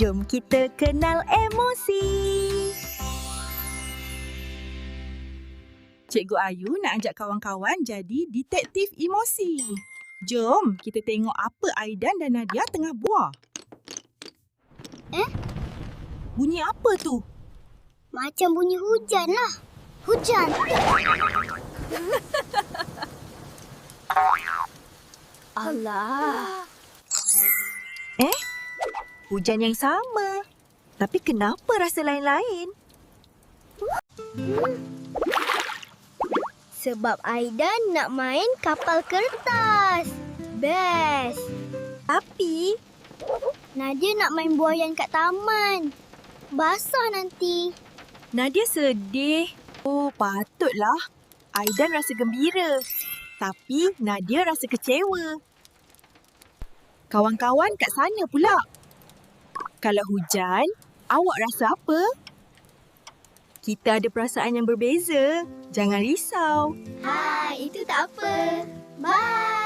Jom kita kenal emosi. Cikgu Ayu nak ajak kawan-kawan jadi detektif emosi. Jom kita tengok apa Aidan dan Nadia tengah buat. Eh? Bunyi apa tu? Macam bunyi hujan lah. Hujan. Allah. Eh? Hujan yang sama. Tapi kenapa rasa lain-lain? Sebab Aidan nak main kapal kertas. Best. Tapi Nadia nak main buayan kat taman. Basah nanti. Nadia sedih. Oh, patutlah. Aidan rasa gembira. Tapi Nadia rasa kecewa. Kawan-kawan kat sana pula. Kalau hujan, awak rasa apa? Kita ada perasaan yang berbeza. Jangan risau. Hai, itu tak apa. Bye.